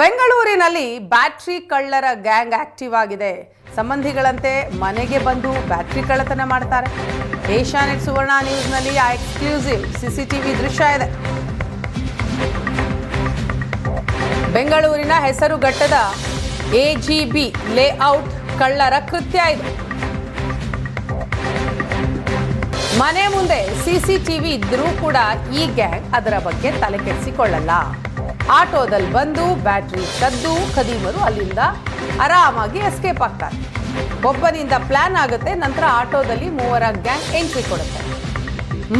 ಬೆಂಗಳೂರಿನಲ್ಲಿ ಬ್ಯಾಟ್ರಿ ಕಳ್ಳರ gang active ಆಗಿದೆ. ಸಂಬಂಧಿಗಳಂತೆ ಮನೆಗೆ ಬಂದು ಬ್ಯಾಟ್ರಿ ಕಳ್ಳತನ ಮಾಡ್ತಾರೆ. ಏಷ್ಯಾನೆಟ್ ಸುವರ್ಣ ನ್ಯೂಸ್ನಲ್ಲಿ ಆ ಎಕ್ಸ್ಕ್ಲೂಸಿವ್ ಸಿಸಿಟಿವಿ ದೃಶ್ಯ ಇದೆ. ಬೆಂಗಳೂರಿನ ಹೆಸರುಘಟ್ಟದ ಎಜಿಬಿ ಲೇಔಟ್ ಕಳ್ಳರ ಕೃತ್ಯ ಇದು. ಮನೆ ಮುಂದೆ ಸಿಸಿಟಿವಿ ಇದ್ದರೂ ಕೂಡ ಈ ಗ್ಯಾಂಗ್ ಅದರ ಬಗ್ಗೆ ತಲೆ ಕೆಡಿಸಿಕೊಳ್ಳಲ್ಲ ಆಟೋದಲ್ಲಿ ಬಂದು ಬ್ಯಾಟ್ರಿ ಕದ್ದು ಖದೀಮರು ಅಲ್ಲಿಂದ ಆರಾಮಾಗಿ ಎಸ್ಕೇಪ್ ಆಗ್ತಾರೆ. ಒಬ್ಬನಿಂದ ಪ್ಲಾನ್ ಆಗುತ್ತೆ, ನಂತರ ಆಟೋದಲ್ಲಿ ಮೂವರ ಗ್ಯಾಂಗ್ ಎಂಟ್ರಿ ಕೊಡುತ್ತೆ.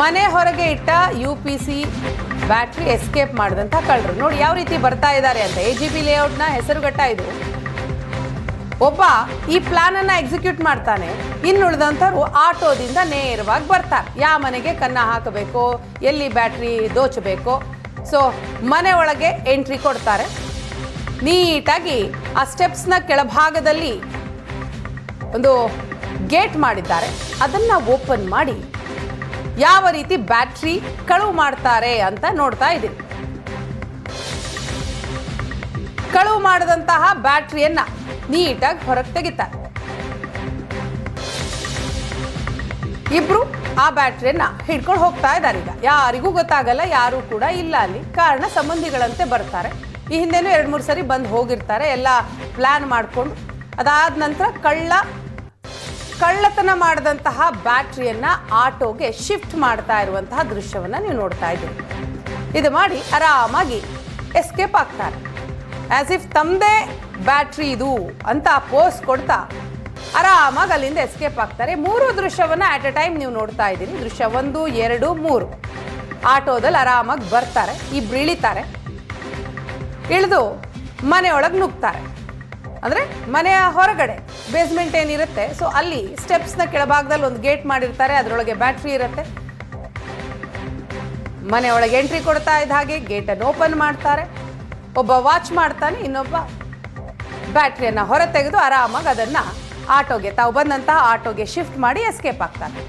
ಮನೆ ಹೊರಗೆ ಇಟ್ಟ U P C battery escape ಮಾಡಿದಂಥ ಕಳ್ಳರು. ನೋಡಿ, ಯಾವ ರೀತಿ ಬರ್ತಾ ಇದ್ದಾರೆ ಅಂತ. ಎ ಜಿ ಬಿ ಲೇಔಟ್ನ ಹೆಸರುಗಟ್ಟ ಇದು. ಒಬ್ಬ ಈ ಪ್ಲಾನನ್ನು ಎಕ್ಸಿಕ್ಯೂಟ್ ಮಾಡ್ತಾನೆ. ಇನ್ನುಳಿದಂಥವ್ರು ಆಟೋದಿಂದ ನೇರವಾಗಿ ಬರ್ತಾರೆ. ಯಾವ ಮನೆಗೆ ಕನ್ನ ಹಾಕಬೇಕು, ಎಲ್ಲಿ ಬ್ಯಾಟ್ರಿ ದೋಚಬೇಕು ಸೊ ಮನೆ ಒಳಗೆ ಎಂಟ್ರಿ ಕೊಡ್ತಾರೆ. ನೀಟಾಗಿ ಆ ಸ್ಟೆಪ್ಸ್ನ ಕೆಳಭಾಗದಲ್ಲಿ ಒಂದು ಗೇಟ್ ಮಾಡಿದ್ದಾರೆ. ಅದನ್ನು ಓಪನ್ ಮಾಡಿ. ಯಾವ ರೀತಿ ಬ್ಯಾಟ್ರಿ ಕಳುವು ಮಾಡ್ತಾರೆ ಅಂತ ನೋಡ್ತಾ ಇದ್ದೀನಿ. ಕಳುವು ಮಾಡಿದಂತಹ ಬ್ಯಾಟ್ರಿಯನ್ನು ನೀಟಾಗಿ ಹೊರಗೆ ತೆಗಿತಾರೆ. ಇಬ್ರು ಆ ಬ್ಯಾಟ್ರಿಯನ್ನ ಹಿಡ್ಕೊಂಡು ಹೋಗ್ತಾ ಇದ್ದಾರೆ ಈಗ. ಯಾರಿಗೂ ಗೊತ್ತಾಗಲ್ಲ, ಯಾರು ಕೂಡ ಇಲ್ಲ ಅಲ್ಲಿ. ಕಾರಣ ಸಂಬಂಧಿಗಳಂತೆ ಬರ್ತಾರೆ. ಈ ಹಿಂದೆನೂ ಎರಡು ಮೂರು ಸರಿ ಬಂದು ಹೋಗಿರ್ತಾರೆ, ಎಲ್ಲ ಪ್ಲಾನ್ ಮಾಡಿಕೊಂಡು. ಅದಾದ ನಂತರ ಕಳ್ಳ, ಕಳ್ಳತನ ಮಾಡಿದಂತಹ ಬ್ಯಾಟ್ರಿಯನ್ನ ಆಟೋಗೆ ಶಿಫ್ಟ್ ಮಾಡ್ತಾ ಇರುವಂತಹ ದೃಶ್ಯವನ್ನ ನೀವು ನೋಡ್ತಾ ಇದ್ದೀರಿ. ಇದು ಮಾಡಿ ಆರಾಮಾಗಿ ಎಸ್ಕೇಪ್ ಆಗ್ತಾರೆ. ಆಸ್ ಇಫ್ ತಮ್ಮದೇ ಬ್ಯಾಟ್ರಿ ಇದು ಅಂತ ಪೋಸ್ ಕೊಡ್ತಾ ಆರಾಮಾಗಿ ಅಲ್ಲಿಂದ ಎಸ್ಕೇಪ್ ಆಗ್ತಾರೆ. ಮೂರು ದೃಶ್ಯವನ್ನು ಅಟ್ ಎ ಟೈಮ್ ನೀವು ನೋಡ್ತಾ ಇದ್ದೀರಿ. ದೃಶ್ಯ ಒಂದು, ಎರಡು, ಮೂರು. ಆಟೋದಲ್ಲಿ ಆರಾಮಾಗಿ ಬರ್ತಾರೆ ಇಬ್ರು ಇಳಿತಾರೆ ಇಳಿದು ಮನೆಯೊಳಗೆ ನುಗ್ತಾರೆ. ಅಂದರೆ ಮನೆಯ ಹೊರಗಡೆ ಬೇಸ್ಮೆಂಟ್ ಏನಿರುತ್ತೆ ಸೊ ಅಲ್ಲಿ ಸ್ಟೆಪ್ಸ್ನ ಕೆಳಭಾಗದಲ್ಲಿ ಒಂದು ಗೇಟ್ ಮಾಡಿರ್ತಾರೆ, ಅದರೊಳಗೆ ಬ್ಯಾಟ್ರಿ ಇರುತ್ತೆ. ಮನೆಯೊಳಗೆ ಎಂಟ್ರಿ ಕೊಡ್ತಾ ಇದ್ದ ಹಾಗೆ ಗೇಟನ್ನು ಓಪನ್ ಮಾಡ್ತಾರೆ. ಒಬ್ಬ ವಾಚ್ ಮಾಡ್ತಾನೆ, ಇನ್ನೊಬ್ಬ ಬ್ಯಾಟ್ರಿಯನ್ನು ಹೊರ ತೆಗೆದು ಆರಾಮಾಗಿ ಅದನ್ನು ಆಟೋಗೆ ತಾವು ಬಂದಂತಹ ಆಟೋಗೆ ಶಿಫ್ಟ್ ಮಾಡಿ ಎಸ್ಕೇಪ್ ಆಗ್ತಾರೆ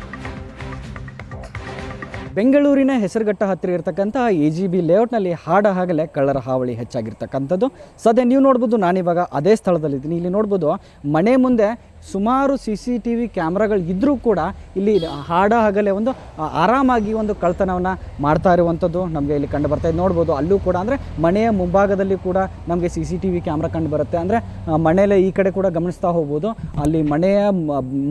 ಬೆಂಗಳೂರಿನ ಹೆಸರುಘಟ್ಟ ಹತ್ತಿರ ಇರತಕ್ಕಂಥ ಎ ಜಿ ಬಿ ಲೇಔಟ್ನಲ್ಲಿ ಹಾಡ ಹಾಗಲೇ ಕಳ್ಳರ ಹಾವಳಿ ಹೆಚ್ಚಾಗಿರ್ತಕ್ಕಂಥದ್ದು. ಸದ್ಯ ನೀವು ನೋಡ್ಬೋದು, ನಾನಿವಾಗ ಅದೇ ಸ್ಥಳದಲ್ಲಿದ್ದೀನಿ. ಇಲ್ಲಿ ನೋಡ್ಬೋದು, ಮನೆ ಮುಂದೆ ಸುಮಾರು ಸಿ ಸಿ ಟಿ ವಿ ಕ್ಯಾಮ್ರಾಗಳು ಕೂಡ ಇಲ್ಲಿ ಹಾಡ ಹಗಲೇ ಒಂದು ಆರಾಮಾಗಿ ಒಂದು ಕಳ್ತನವನ್ನು ಮಾಡ್ತಾ ಇರುವಂಥದ್ದು ನಮಗೆ ಇಲ್ಲಿ ಕಂಡು ಬರ್ತಾ ಇದೆ. ನೋಡ್ಬೋದು ಅಲ್ಲೂ ಕೂಡ ಅಂದರೆ ಮನೆಯ ಮುಂಭಾಗದಲ್ಲಿ ಕೂಡ ನಮಗೆ C C T V camera ಕಂಡು ಬರುತ್ತೆ. ಅಂದರೆ ಮನೆಯಲ್ಲೇ ಈ ಕಡೆ ಕೂಡ ಗಮನಿಸ್ತಾ ಹೋಗ್ಬೋದು. ಅಲ್ಲಿ ಮನೆಯ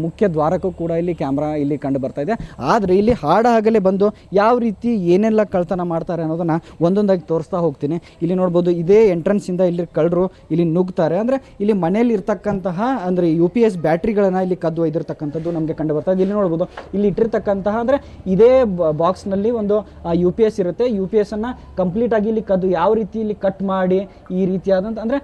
ಮುಖ್ಯ ದ್ವಾರಕ್ಕೂ ಕೂಡ ಇಲ್ಲಿ ಕ್ಯಾಮ್ರಾ ಇಲ್ಲಿ ಕಂಡು ಬರ್ತಾ ಇದೆ. ಆದರೆ ಇಲ್ಲಿ ಹಾಡ ಹಗಲೇ ಬಂದು ಯಾವ ರೀತಿ ಏನೆಲ್ಲ ಕಳ್ತನ ಮಾಡ್ತಾರೆ ಅನ್ನೋದನ್ನು ಒಂದೊಂದಾಗಿ ತೋರಿಸ್ತಾ ಹೋಗ್ತೀನಿ. ಇಲ್ಲಿ ನೋಡ್ಬೋದು ಇದೇ ಎಂಟ್ರೆನ್ಸಿಂದ ಇಲ್ಲಿ ಕಳ್ಳರು ಇಲ್ಲಿ ನುಗ್ತಾರೆ. ಅಂದರೆ ಇಲ್ಲಿ ಮನೆಯಲ್ಲಿ ಇರ್ತಕ್ಕಂತಹ ಅಂದರೆ ಯು ಪಿ ಎಸ್ ಬ್ಯಾಟ್ರಿಗಳನ್ನು ಇಲ್ಲಿ ಕದ್ದು ಒಯ್ದಿರ್ತಕ್ಕಂಥದ್ದು ನಮಗೆ ಕಂಡು ಬರ್ತದೆ ಇಲ್ಲಿ ನೋಡ್ಬೋದು, ಇಲ್ಲಿ ಇಟ್ಟಿರ್ತಕ್ಕಂತಹ ಅಂದರೆ ಇದೇ ಬಾಕ್ಸ್ನಲ್ಲಿ ಒಂದು ಯು ಪಿ ಎಸ್ ಇರುತ್ತೆ. ಯು ಪಿ ಎಸ್ ಕಂಪ್ಲೀಟಾಗಿ ಇಲ್ಲಿ ಕದ್ದು ಯಾವ ರೀತಿ ಇಲ್ಲಿ ಕಟ್ ಮಾಡಿ, ಈ ರೀತಿಯಾದಂಥ ಅಂದರೆ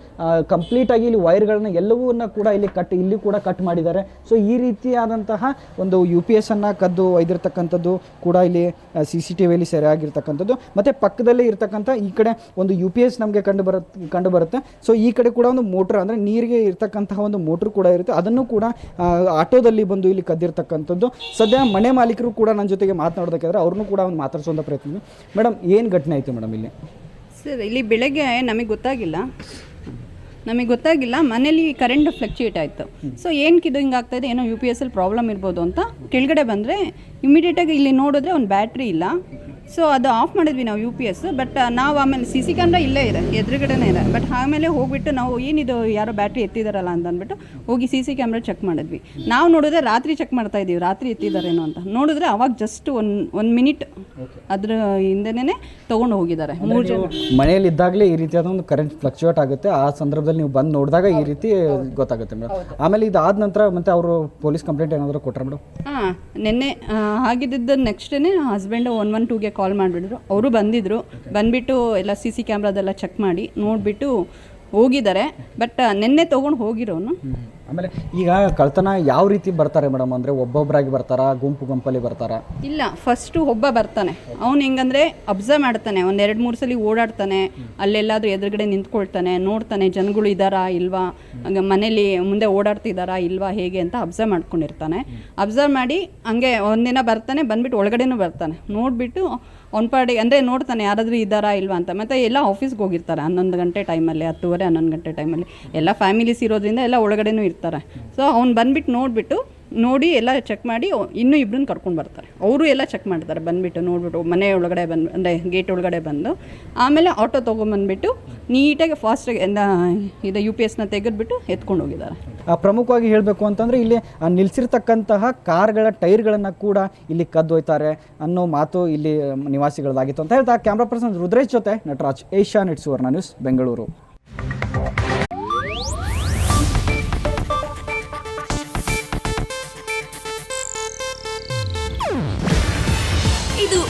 ಕಂಪ್ಲೀಟಾಗಿ ಇಲ್ಲಿ ವೈರ್ಗಳನ್ನ ಎಲ್ಲವನ್ನ ಕೂಡ ಇಲ್ಲಿ ಕಟ್, ಇಲ್ಲಿ ಕೂಡ ಕಟ್ ಮಾಡಿದ್ದಾರೆ. ಸೊ ಈ ರೀತಿಯಾದಂತಹ ಒಂದು ಯು ಪಿ ಎಸ್ ಕದ್ದು ಒಯ್ದಿರ್ತಕ್ಕಂಥದ್ದು ಕೂಡ ಇಲ್ಲಿ ಸಿ ಸಿ ಟಿ ವಿಯಲ್ಲಿ ಸೆರೆಯಾಗಿರ್ತಕ್ಕಂಥದ್ದು. ಮತ್ತು ಪಕ್ಕದಲ್ಲೇ ಇರ್ತಕ್ಕಂಥ ಈ ಕಡೆ ಒಂದು ಯು ಪಿ ಎಸ್ ನಮಗೆ ಕಂಡು ಬರುತ್ತೆ ಕಂಡು ಬರುತ್ತೆ. ಸೊ ಈ ಕಡೆ ಕೂಡ ಒಂದು ಮೋಟ್ರ್ ಅಂದರೆ ನೀರಿಗೆ ಇರ್ತಕ್ಕಂತಹ ಒಂದು ಮೋಟ್ರ್ ಕೂಡ ಇರುತ್ತೆ. ಅದನ್ನು ಕೂಡ ಆಟೋದಲ್ಲಿ ಬಂದು ಇಲ್ಲಿ ಕದ್ದಿರ್ತಕ್ಕಂಥದ್ದು. ಸದ್ಯ ಮನೆ ಮಾಲೀಕರು ಕೂಡ ನನ್ನ ಜೊತೆಗೆ ಮಾತನಾಡೋದಕ್ಕಾದ್ರೆ ಅವ್ರನ್ನೂ ಕೂಡ ಒಂದು ಮಾತಾಡ್ಸೋಂಥ ಪ್ರಯತ್ನ ಮೇಡಮ್ ಏನು ಘಟನೆ ಆಯಿತು ಮೇಡಮ್ ಇಲ್ಲಿ? ಸರ್ ಇಲ್ಲಿ ಬೆಳಗ್ಗೆ ನಮಗೆ ಗೊತ್ತಾಗಿಲ್ಲ. ನಮಗೆ ಗೊತ್ತಾಗಿಲ್ಲ ಮನೇಲಿ ಕರೆಂಟ್ ಫ್ಲಕ್ಚುಯೇಟ್ ಆಯಿತು. ಸೊ ಏನಕ್ಕೆ ಇದು ಹಿಂಗೆ ಆಗ್ತಾಯಿದೆ ಏನೋ ಯು ಪಿ ಎಸ್ ಅಲ್ಲಿ ಪ್ರಾಬ್ಲಮ್ ಇರ್ಬೋದು ಅಂತ ಕೆಳಗಡೆ ಬಂದರೆ ಇಮಿಡಿಯೇಟಾಗಿ ಇಲ್ಲಿ ನೋಡಿದ್ರೆ ಒಂದು ಬ್ಯಾಟ್ರಿ ಇಲ್ಲ. ಸೊ ಅದು ಆಫ್ ಮಾಡಿದ್ವಿ ನಾವು ಯು ಪಿ ಎಸ್ ಬಟ್ ನಾವು ಆಮೇಲೆ ಸಿ ಸಿ ಕ್ಯಾಮ್ರಾ ಇಲ್ಲೇ ಇದೆ ಎದುರುಗಡೆನೇ ಇದೆ. ಬಟ್ ಆಮೇಲೆ ಹೋಗ್ಬಿಟ್ಟು ನಾವು ಏನಿದು ಯಾರೋ ಬ್ಯಾಟ್ರಿ ಎತ್ತಿದಾರಲ್ಲ ಅಂತ ಅಂದ್ಬಿಟ್ಟು ಹೋಗಿ ಸಿ ಸಿ ಕ್ಯಾಮ್ರಾ ಚೆಕ್ ಮಾಡಿದ್ವಿ. ನಾವು ನೋಡಿದ್ರೆ ರಾತ್ರಿ ಚೆಕ್ ಮಾಡ್ತಾ ಇದ್ದೀವಿ ರಾತ್ರಿ ಎತ್ತಿದಾರೇನೋ ಅಂತ. ನೋಡಿದ್ರೆ ಅವಾಗ ಜಸ್ಟ್ ಒನ್ ಒಂದು ಮಿನಿಟ್ ಅದ್ರ ಹಿಂದೆನೇ ತೊಗೊಂಡು ಹೋಗಿದ್ದಾರೆ ಮೂರು ಜನ. ಮನೆಯಲ್ಲಿ ಇದ್ದಾಗಲೇ ಈ ರೀತಿಯಾದ ಒಂದು ಕರೆಂಟ್ ಫ್ಲಕ್ಚುಯೇಟ್ ಆಗುತ್ತೆ. ಆ ಸಂದರ್ಭದಲ್ಲಿ ನೀವು ಬಂದು ನೋಡಿದಾಗ ಈ ರೀತಿ ಗೊತ್ತಾಗುತ್ತೆ ಮೇಡಮ್. ಆಮೇಲೆ ಇದಾದ ನಂತರ ಮತ್ತೆ ಅವರು ಪೊಲೀಸ್ ಕಂಪ್ಲೇಂಟ್ ಏನಾದರೂ ಕೊಟ್ಟರೆ ಮೇಡಮ್? ಹಾಂ ನಿನ್ನೆ ಆಗಿದ್ದ ನೆಕ್ಸ್ಟ್ ಡೇನೆ ಹಸ್ಬೆಂಡ್ ಒನ್ ಒನ್ ಟೂಗೆ ಕಾಲ್ ಮಾಡಿಬಿಟ್ರು. ಅವರು ಬಂದಿದ್ದರು ಬಂದುಬಿಟ್ಟು ಎಲ್ಲ ಸಿ ಸಿ ಕ್ಯಾಮ್ರಾದೆಲ್ಲ ಚೆಕ್ ಮಾಡಿ ನೋಡಿಬಿಟ್ಟು ಹೋಗಿದ್ದಾರೆ. ಬಟ್ ನಿನ್ನೆ ತೊಗೊಂಡು ಹೋಗಿರೋನು. ಆಮೇಲೆ ಈಗ ಕಳ್ತನ ಯಾವ ರೀತಿ ಬರ್ತಾರೆ ಮೇಡಮ್? ಅಂದರೆ ಒಬ್ಬೊಬ್ಬರಾಗಿ ಬರ್ತಾರಾ? ಗುಂಪು ಗುಂಪಲ್ಲಿ ಬರ್ತಾರಾ? ಇಲ್ಲ ಫಸ್ಟು ಒಬ್ಬ ಬರ್ತಾನೆ. ಅವ್ನು ಹೆಂಗಂದ್ರೆ ಅಬ್ಸರ್ವ್ ಮಾಡ್ತಾನೆ. ಒಂದು ಎರಡು, ಮೂರು ಸಲ ಓಡಾಡ್ತಾನೆ. ಅಲ್ಲೆಲ್ಲಾದ್ರೂ ಎದುರುಗಡೆ ನಿಂತ್ಕೊಳ್ತಾನೆ, ನೋಡ್ತಾನೆ, ಜನಗಳು ಇದ್ದಾರಾ ಇಲ್ವಾ? ಮನೇಲಿ ಮುಂದೆ ಓಡಾಡ್ತಿದ್ದಾರಾ ಇಲ್ವಾ? ಹೇಗೆ? ಅಂತ ಅಬ್ಸರ್ವ್ ಮಾಡ್ಕೊಂಡಿರ್ತಾನೆ. ಅಬ್ಸರ್ವ್ ಮಾಡಿ ಹಂಗೆ ಒಂದಿನ ಬರ್ತಾನೆ, ಬಂದ್ಬಿಟ್ಟು ಒಳಗಡೆನೂ ಬರ್ತಾನೆ. ನೋಡಿಬಿಟ್ಟು ಅವ್ನ ಪಾಡಿ ಅಂದರೆ ನೋಡ್ತಾನೆ, ಯಾರಾದರೂ ಇದ್ದಾರಾ ಇಲ್ವಾ? ಅಂತ. ಮತ್ತೆ ಎಲ್ಲ ಆಫೀಸ್ಗೆ ಹೋಗಿರ್ತಾರೆ. ಹನ್ನೊಂದು ಗಂಟೆ ಟೈಮಲ್ಲಿ ಹತ್ತುವರೆ, ಹನ್ನೊಂದು ಗಂಟೆ ಟೈಮಲ್ಲಿ ಎಲ್ಲ ಫ್ಯಾಮಿಲೀಸ್ ಇರೋದ್ರಿಂದ ಎಲ್ಲ ಒಳಗಡೆನೂ ಇರ್ತಾರೆ. ಸೊ ಅವ್ನು ಬಂದ್ಬಿಟ್ಟು ನೋಡಿಬಿಟ್ಟು ನೋಡಿ ಎಲ್ಲ ಚೆಕ್ ಮಾಡಿ ಇನ್ನೂ ಇಬ್ಬರನ್ನ ಕರ್ಕೊಂಡು ಬರ್ತಾರೆ. ಅವರು ಎಲ್ಲ ಚೆಕ್ ಮಾಡ್ತಾರೆ ಬಂದುಬಿಟ್ಟು ನೋಡಿಬಿಟ್ಟು ಮನೆ ಒಳಗಡೆ ಬಂದು, ಅಂದರೆ ಗೇಟ್ ಒಳಗಡೆ ಬಂದು. ಆಮೇಲೆ ಆಟೋ ತೊಗೊಂಬಂದ್ಬಿಟ್ಟು ನೀಟಾಗಿ ಫಾಸ್ಟಾಗಿ ಇದು ಯು ಪಿ ಎಸ್ನ ತೆಗೆದ್ಬಿಟ್ಟು ಎತ್ಕೊಂಡು ಹೋಗಿದ್ದಾರೆ. ಪ್ರಮುಖವಾಗಿ ಹೇಳಬೇಕು ಅಂತಂದರೆ ಇಲ್ಲಿ ನಿಲ್ಲಿಸಿರ್ತಕ್ಕಂತಹ ಕಾರ್ಗಳ ಟೈರ್ಗಳನ್ನು ಕೂಡ ಇಲ್ಲಿ ಕದ್ದೊಯ್ತಾರೆ ಅನ್ನೋ ಮಾತು ಇಲ್ಲಿ ನಿವಾಸಿಗಳದಾಗಿತ್ತು ಅಂತ ಹೇಳ್ತಾ ಕ್ಯಾಮ್ರಾ ಪರ್ಸನ್ ರುದ್ರೇಶ್ ಜೊತೆ Nataraj, Asianet Suvarna news, Bengaluru.